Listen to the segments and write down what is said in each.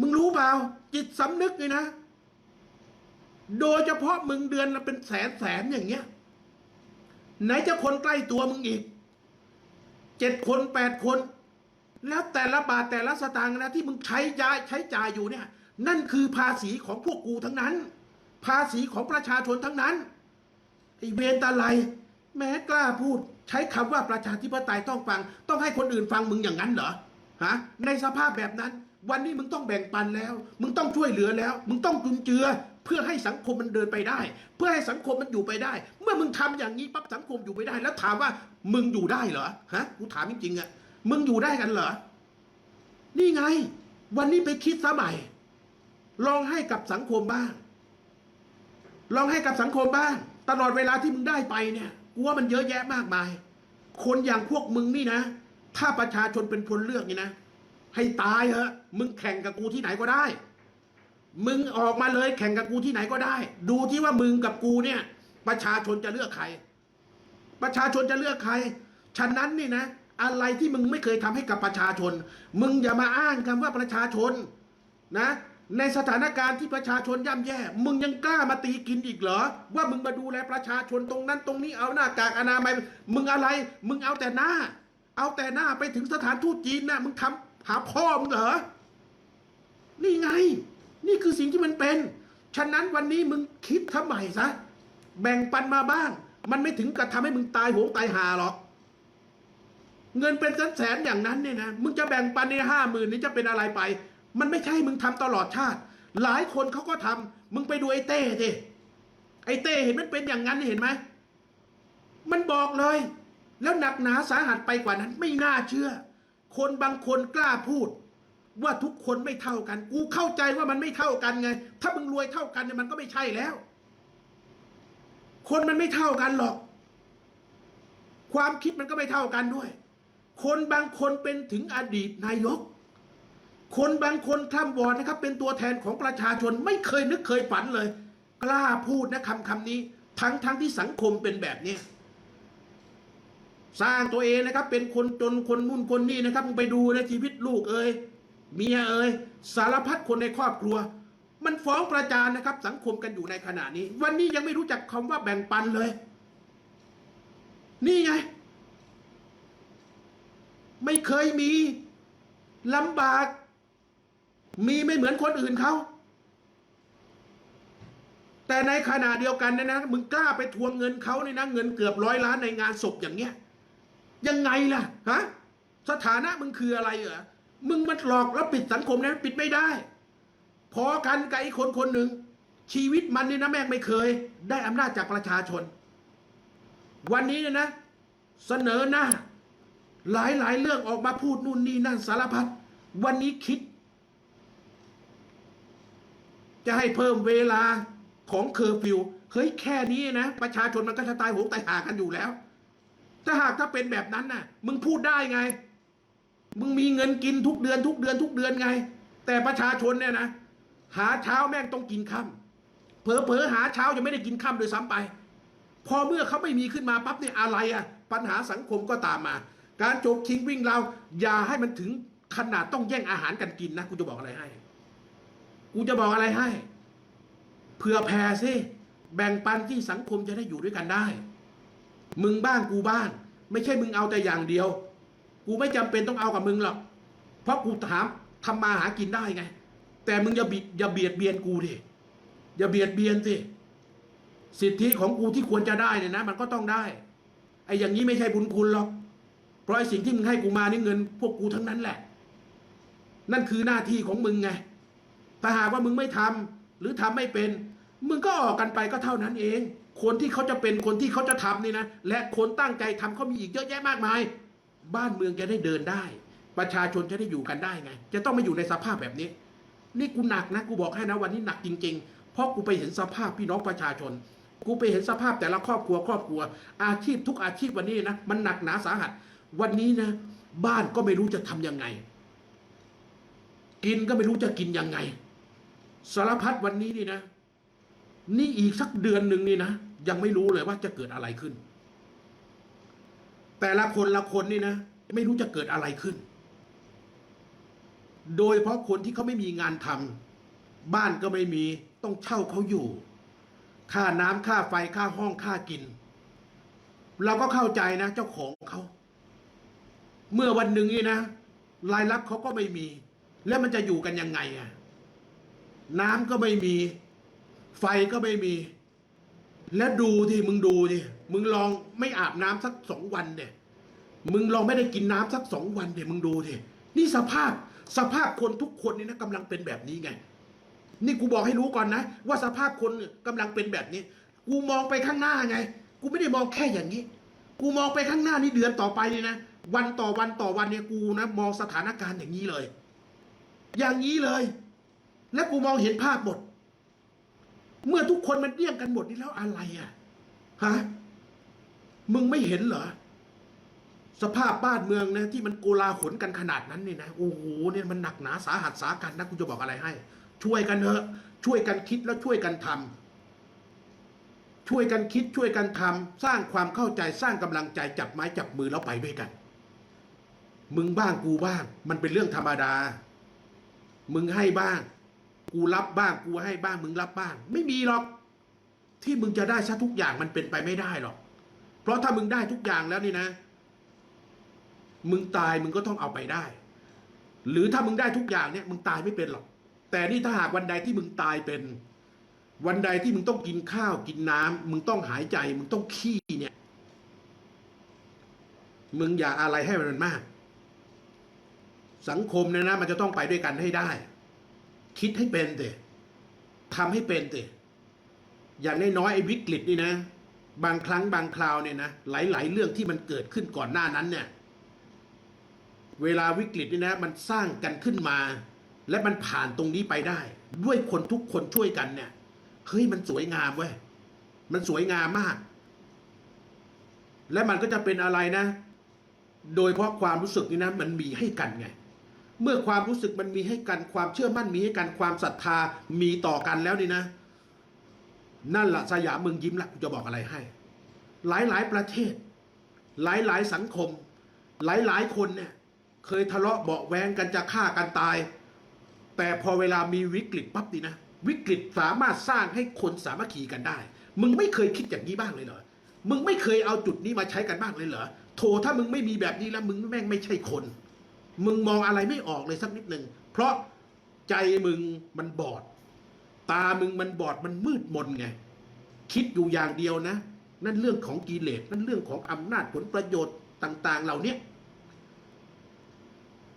มึงรู้เปล่า จิตสำนึกเลยนะ โดยเฉพาะมึงเดือนละเป็นแสนแสนอย่างเงี้ย ไหนจะคนใกล้ตัวมึงอีกเจ็ดคนแปดคน แล้วแต่ละบาทแต่ละสตางค์นะที่มึงใช้จ่ายใช้จ่ายอยู่เนี่ย นั่นคือภาษีของพวกกูทั้งนั้น ภาษีของประชาชนทั้งนั้นไอเวรตาไลแม้กล้าพูด ใช้คำว่าประชาธิปไตยต้องฟัง ต้องให้คนอื่นฟังมึงอย่างนั้นเหรอฮะในสภาพแบบนั้น วันนี้มึงต้องแบ่งปันแล้ว มึงต้องช่วยเหลือแล้ว มึงต้องจุนเจือ เพื่อให้สังคมมันเดินไปได้ เพื่อให้สังคมมันอยู่ไปได้ เมื่อมึงทำอย่างนี้ปั๊บสังคมอยู่ไปได้ แล้วถามว่ามึงอยู่ได้เหรอฮะกูถามจริงๆอะมึงอยู่ได้กันเหรอนี่ไง วันนี้ไปคิดซะใหม่ลองให้กับสังคมบ้าง ลองให้กับสังคมบ้าง ตลอดเวลาที่มึงได้ไปเนี่ยกูว่ามันเยอะแยะมากมาย คนอย่างพวกมึงนี่นะ ถ้าประชาชนเป็นคนเลือกนี่นะ ให้ตายเหอะมึงแข่งกับกูที่ไหนก็ได้ มึงออกมาเลยแข่งกับกูที่ไหนก็ได้ ดูที่ว่ามึงกับกูเนี่ย ประชาชนจะเลือกใคร ประชาชนจะเลือกใคร ฉะนั้นนี่นะ อะไรที่มึงไม่เคยทำให้กับประชาชน มึงอย่ามาอ้างคำว่าประชาชนนะ ในสถานการณ์ที่ประชาชนย่ำแย่ มึงยังกล้ามาตีกินอีกเหรอ ว่ามึงมาดูแลประชาชนตรงนั้นตรงนี้เอาหน้ากากอนามัย มึงอะไร มึงเอาแต่หน้า เอาแต่หน้าไปถึงสถานทูตจีนนะมึงทำ หาพ่อมึงเหรอ นี่ไง นี่คือสิ่งที่มันเป็น ฉะนั้นวันนี้มึงคิดทำใหม่ซะ แบ่งปันมาบ้าง มันไม่ถึงกับทำให้มึงตายโหงตายหาหรอก เงินเป็นแสนๆอย่างนั้นเนี่ยนะ มึงจะแบ่งปันในห้าหมื่นนี้จะเป็นอะไรไป มันไม่ใช่มึงทำตลอดชาติ หลายคนเขาก็ทำมึงไปดูไอ้เต้สิไอ้เต้เห็นมันเป็นอย่างนั้นเห็นไหมมันบอกเลย แล้วหนักหนาสาหัสไปกว่านั้นไม่น่าเชื่อ คนบางคนกล้าพูด ว่าทุกคนไม่เท่ากัน กูเข้าใจว่ามันไม่เท่ากันไง ถ้ามึงรวยเท่ากันเนี่ยมันก็ไม่ใช่แล้ว คนมันไม่เท่ากันหรอก ความคิดมันก็ไม่เท่ากันด้วย คนบางคนเป็นถึงอดีตนายก คนบางคนคล่ำวอนนะครับ เป็นตัวแทนของประชาชนไม่เคยนึกเคยฝันเลย กล้าพูดนะคำคำนี้ ทั้งทั้งที่สังคมเป็นแบบนี้ สร้างตัวเองนะครับ เป็นคนจนคนนู่นคนนี่นะครับมึงไปดูนะชีวิตลูกเอ่ยเมียเอ่ยสารพัดคนในครอบครัว มันฟ้องประจานนะครับ สังคมกันอยู่ในขณะนี้ วันนี้ยังไม่รู้จักคำว่าแบ่งปันเลย นี่ไง ไม่เคยมีลำบาก มีไม่เหมือนคนอื่นเขาแต่ในขณะเดียวกันนยนะมึงกล้าไปทวงเงินเขาเนี่ยนะเงินเกือบร้อยล้านในงานศพอย่างเงี้ย ยังไงล่ะฮะสถานะมึงคืออะไรเหรอมึงมันหลอกแล้วปิดสังคมนะปิดไม่ได้ พอกันกับไอ้คนคนหนึ่งชีวิตมันนี่นะแม่งไม่เคย ได้อำนาจจากประชาชน วันนี้เนี่ยนะ เสนอหน้า หลายหลายๆเรื่องออกมาพูดนู่นนี่นั่นสารพัดวันนี้คิด จะให้เพิ่มเวลาของเคอร์ฟิวเฮ้ยแค่นี้นะ ประชาชนมันก็จะตายโหงตายหากันอยู่แล้ว ถ้าหากถ้าเป็นแบบนั้นน่ะ มึงพูดได้ไง มึงมีเงินกินทุกเดือนทุกเดือนทุกเดือนไง แต่ประชาชนเนี่ยนะหาเช้าแม่งต้องกินค่ำเผลอๆหาเช้าจะไม่ได้กินค่ำโดยซ้ำไป พอเมื่อเขาไม่มีขึ้นมาปั๊บเนี่ยอะไรอะปัญหาสังคมก็ตามมา การโจกชิงวิ่งเราอย่าให้มันถึงขนาดต้องแย่งอาหารกันกินนะกูจะบอกอะไรให้ กูจะบอกอะไรให้เผื่อแผ่สิแบ่งปันที่สังคมจะได้อยู่ด้วยกันได้ มึงบ้างกูบ้าง ไม่ใช่มึงเอาแต่อย่างเดียว กูไม่จำเป็นต้องเอากับมึงหรอก เพราะกูถามทำมาหากินได้ไง แต่มึงอย่าบิดอย่าเบียดเบียนกูดิอย่าเบียดเบียนสิสิทธิของกูที่ควรจะได้เนี่ยนะ มันก็ต้องได้ไอ้อย่างนี้ไม่ใช่บุญคุณหรอก เพราะไอ้สิ่งที่มึงให้กูมานี่เงิน พวกกูทั้งนั้นแหละ นั่นคือหน้าที่ของมึงไงถ้าหากว่ามึงไม่ทำหรือทำไม่เป็น มึงก็ออกกันไปก็เท่านั้นเอง คนที่เขาจะเป็นคนที่เขาจะทำนี่นะ และคนตั้งใจทำเขามีอีกเยอะแยะมากมาย บ้านเมืองจะได้เดินได้ ประชาชนจะได้อยู่กันได้ไง จะต้องไม่อยู่ในสภาพแบบนี้ นี่กูหนักนะกูบอกให้นะวันนี้หนักจริง ๆ เพราะกูไปเห็นสภาพพี่น้องประชาชน กูไปเห็นสภาพแต่ละครอบครัวครอบครัว อาชีพทุกอาชีพวันนี้นะมันหนักหนาสาหัส วันนี้นะ บ้านก็ไม่รู้จะทำยังไง กินก็ไม่รู้จะกินยังไงสารพัดวันนี้นี่นะ นี่อีกสักเดือนหนึ่งนี่นะ ยังไม่รู้เลยว่าจะเกิดอะไรขึ้น แต่ละคนละคนนี่นะ ไม่รู้จะเกิดอะไรขึ้น โดยเฉพาะคนที่เขาไม่มีงานทำบ้านก็ไม่มีต้องเช่าเขาอยู่ ค่าน้ำค่าไฟค่าห้องค่ากิน เราก็เข้าใจนะ เจ้าของเขาเมื่อวันหนึ่งนี่นะรายรับเขาก็ไม่มี แล้วมันจะอยู่กันยังไงอะน้ำก็ไม่มี ไฟก็ไม่มี แล้วดูที่มึงดูดิมึงลองไม่อาบน้ำสักสองวันเนี่ยมึงลองไม่ได้กินน้ำสักสองวันเดี๋ยมึงดูดินี่สภาพสภาพคนทุกคนนี่นะกำลังเป็นแบบนี้ไง นี่กูบอกให้รู้ก่อนนะ ว่าสภาพคนกำลังเป็นแบบนี้ กูมองไปข้างหน้าไง กูไม่ได้มองแค่อย่างนี้ กูมองไปข้างหน้านี่เดือนต่อไปนี่นะวันต่อวันต่อวันเนี่ยกูนะมองสถานการณ์อย่างนี้เลย อย่างนี้เลย และกูมองเห็นภาพหมด เมื่อทุกคนมันเดี่ยงกันหมดนี่แล้วอะไรอะฮะมึงไม่เห็นเหรอ สภาพบ้านเมืองนะที่มันโกลาหลกันขนาดนั้นนี่นะโอ้โหเนี่ยมันหนักหนาสาหัสสากันนะกูจะบอกอะไรให้ ช่วยกันเถอะ ช่วยกันคิดแล้วช่วยกันทำช่วยกันคิดช่วยกันทำสร้างความเข้าใจสร้างกำลังใจจับไม้จับมือแล้วไปด้วยกัน มึงบ้างกูบ้าง มันเป็นเรื่องธรรมดา มึงให้บ้าง กูรับบ้างกูให้บ้างมึงรับบ้าง ไม่มีหรอก ที่มึงจะได้ซะทุกอย่างมันเป็นไปไม่ได้หรอก เพราะถ้ามึงได้ทุกอย่างแล้วนี่นะ มึงตายมึงก็ต้องเอาไปได้ หรือถ้ามึงได้ทุกอย่างเนี่ย มึงตายไม่เป็นหรอก แต่นี่ถ้าหากวันใดที่มึงตายเป็น วันใดที่มึงต้องกินข้าวกินน้ำมึงต้องหายใจ มึงต้องขี้เนี่ย มึงอย่าอะไรให้มันมาก สังคมเนี่ยนะ มันจะต้องไปด้วยกันให้ได้ คิดให้เป็นเตะทำให้เป็นเตะอย่างน้อยๆไอ้วิกฤตนี่นะ บางครั้งบางคราวเนี่ยนะหลาย ๆ เรื่องที่มันเกิดขึ้นก่อนหน้านั้นเนี่ย เวลาวิกฤตนี่นะ มันสร้างกันขึ้นมา และมันผ่านตรงนี้ไปได้ ด้วยคนทุกคนช่วยกันเนี่ยเฮ้ยมันสวยงามเว้ยมันสวยงามมาก และมันก็จะเป็นอะไรนะ โดยเพราะความรู้สึกนี่นะ มันมีให้กันไง เมื่อความรู้สึกมันมีให้กันความเชื่อมั่นมีให้กันความศรัทธามีต่อกันแล้วนี่นะ นั่นละสยามเมืองยิ้มละจะบอกอะไรให้ หลายหลายประเทศ หลายหลายๆสังคม หลายหลายคนเนี่ย เคยทะเลาะเบาแวงกันจะฆ่ากันตาย แต่พอเวลามีวิกฤตปั๊บนี่นะวิกฤตสามารถสร้างให้คนสามัคคีกันได้ มึงไม่เคยคิดอย่างนี้บ้างเลยเหรอมึงไม่เคยเอาจุดนี้มาใช้กันบ้างเลยเหรอโถถ้ามึงไม่มีแบบนี้แล้วมึงแม่งไม่ใช่คน มึงมองอะไรไม่ออกเลยสักนิดหนึ่ง เพราะใจมึงมันบอด ตามึงมันบอดมันมืดมนไง คิดอยู่อย่างเดียวนะ นั่นเรื่องของกิเลสนั่นเรื่องของอำนาจผลประโยชน์ต่าง ๆ เหล่านี้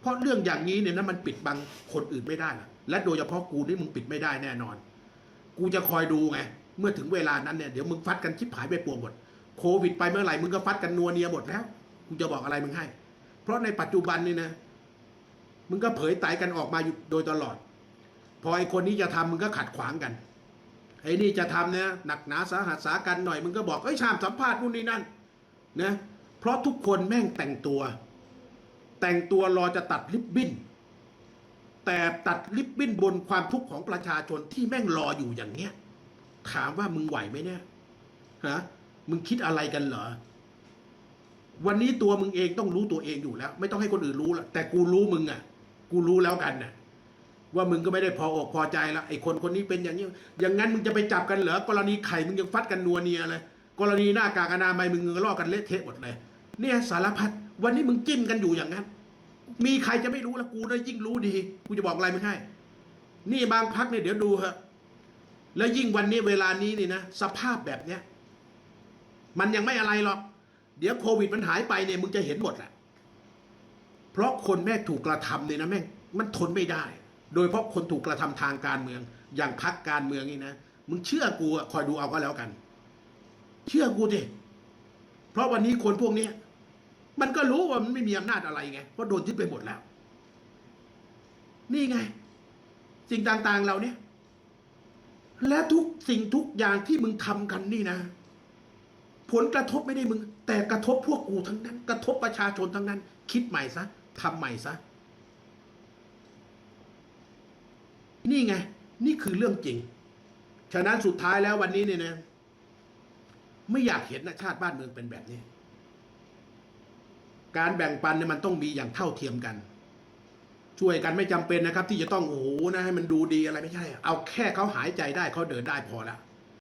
เพราะเรื่องอย่างนี้เนี่ยนะมันปิดบังคนอื่นไม่ได้นะและโดยเฉพาะกูนี่มึงปิดไม่ได้แน่นอน กูจะคอยดูไง เมื่อถึงเวลานั้นเนี่ยเดี๋ยวมึงฟัดกันชิบหายไปปวงหมดโควิดไปเมื่อไหร่มึงก็ฟัดกันนัวเนียหมดแล้วกูจะบอกอะไรมึงให้ เพราะในปัจจุบันนี่นะ มึงก็เผยไตกันออกมาอยู่โดยตลอด พอไอ้คนนี้จะทำมึงก็ขัดขวางกันไอ้นี่จะทำเนี่ยหนักหนาสาหัสสากันหน่อยมึงก็บอกเอ้ยชามสัมภาษณ์นู่นนี่นั่นนะเพราะทุกคนแม่งแต่งตัว แต่งตัวรอจะตัดลิบบิ้น แต่ตัดลิบบิ้นบนความทุกข์ของประชาชนที่แม่งรออยู่อย่างเนี้ย ถามว่ามึงไหวไหมเนี่ยฮะมึงคิดอะไรกันเหรอ วันนี้ตัวมึงเองต้องรู้ตัวเองอยู่แล้ว ไม่ต้องให้คนอื่นรู้ละแต่กูรู้มึงอะ กูรู้แล้วกันน่ะว่ามึงก็ไม่ได้พออกพอใจแล้วไอ้คนคนนี้เป็นอย่างนี้ อย่างนั้นมึงจะไปจับกันเหรอกรณีไข่มึงยังฟัดกันนัวเนียเลยกรณีหน้ากากอนามัยมึงลอกกันเละเทะหมดเลยเนี่ยสารพัดวันนี้มึงจิ้มกันอยู่อย่างนั้น มีใครจะไม่รู้ละกูได้ยิ่งรู้ดี กูจะบอกอะไรมึงให้ นี่บางพักเนี่ยเดี๋ยวดูเหอะแล้วยิ่งวันนี้เวลานี้นี่นะสภาพแบบเนี้ยมันยังไม่อะไรหรอก เดี๋ยวโควิดมันหายไปเนี่ยมึงจะเห็นหมดแหละ เพราะคนแม่ถูกกระทำเนี่ยนะแม่งมันทนไม่ได้ โดยเพราะคนถูกกระทำทางการเมือง อย่างพักการเมืองนี่นะมึงเชื่อกูอะคอยดูเอาก็แล้วกัน เชื่อกูดิเพราะวันนี้คนพวกเนี้ยมันก็รู้ว่ามันไม่มีอำนาจอะไรไงเพราะโดนยึดไปหมดแล้ว นี่ไง สิ่งต่างๆเหล่านี้และทุกสิ่งทุกอย่างที่มึงทำกันนี่นะ ผลกระทบไม่ได้มึง แต่กระทบพวกกูทั้งนั้น กระทบประชาชนทั้งนั้น คิดใหม่ซะ ทำใหม่ซะ นี่ไง นี่คือเรื่องจริง ฉะนั้นสุดท้ายแล้ววันนี้เนี่ยนะ ไม่อยากเห็นนะชาติบ้านเมืองเป็นแบบนี้ การแบ่งปันเนี่ยมันต้องมีอย่างเท่าเทียมกัน ช่วยกันไม่จำเป็นนะครับ ที่จะต้องโอ้โหนะให้มันดูดีอะไรไม่ใช่ เอาแค่เขาหายใจได้เขาเดินได้พอแล้ว